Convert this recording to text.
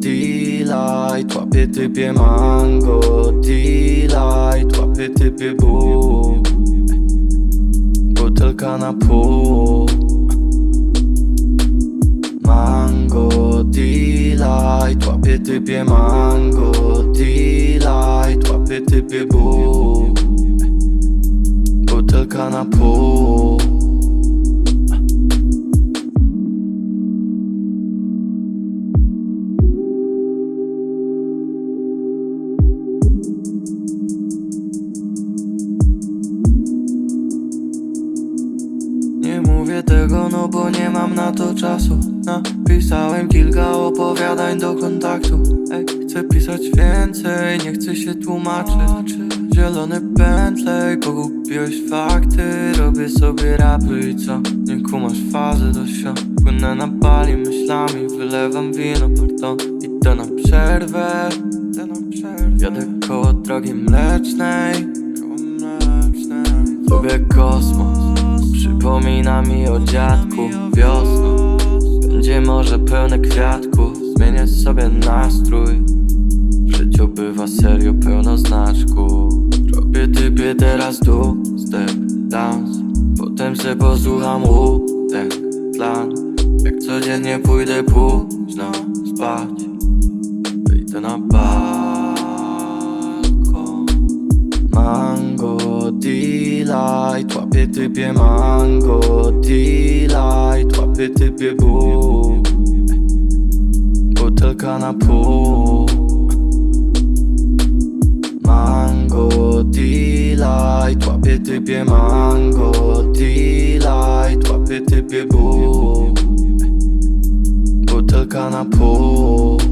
delight. Łapie typie mango, delight. Łapie typie bu Butelka na pół. Mango, delight. Łapie typie mango, delight. Łapie typie bu Butelka na pół Mówię tego, no bo nie mam na to czasu. Napisałem kilka opowiadań do kontaktu. Ej, chcę pisać więcej, nie chcę się tłumaczyć. Zielony pętlej, pogubiłeś fakty. Robię sobie rapy i co? Nie kumasz fazy do sio Płynę na pali myślami, wylewam wino, pardon Idę na przerwę, idę na przerwę. Jadę koło drogi mlecznej. Koło mlecznej. Lubię kosmos Przypomina mi o dziadku Wiosną. Będzie morze pełne kwiatków Zmienię sobie nastrój. W bywa serio pełno znaczków Robię typie teraz tu. Step dance. Potem se posłucham ten plan. Jak codziennie pójdę późno spać Wyjdę na balkon. Mango, delight Łapie typie mango, delight Łapie typie bu Butelka na pół. Mango, delight Łapie typie mango, delight Łapie typie bu Butelka na pół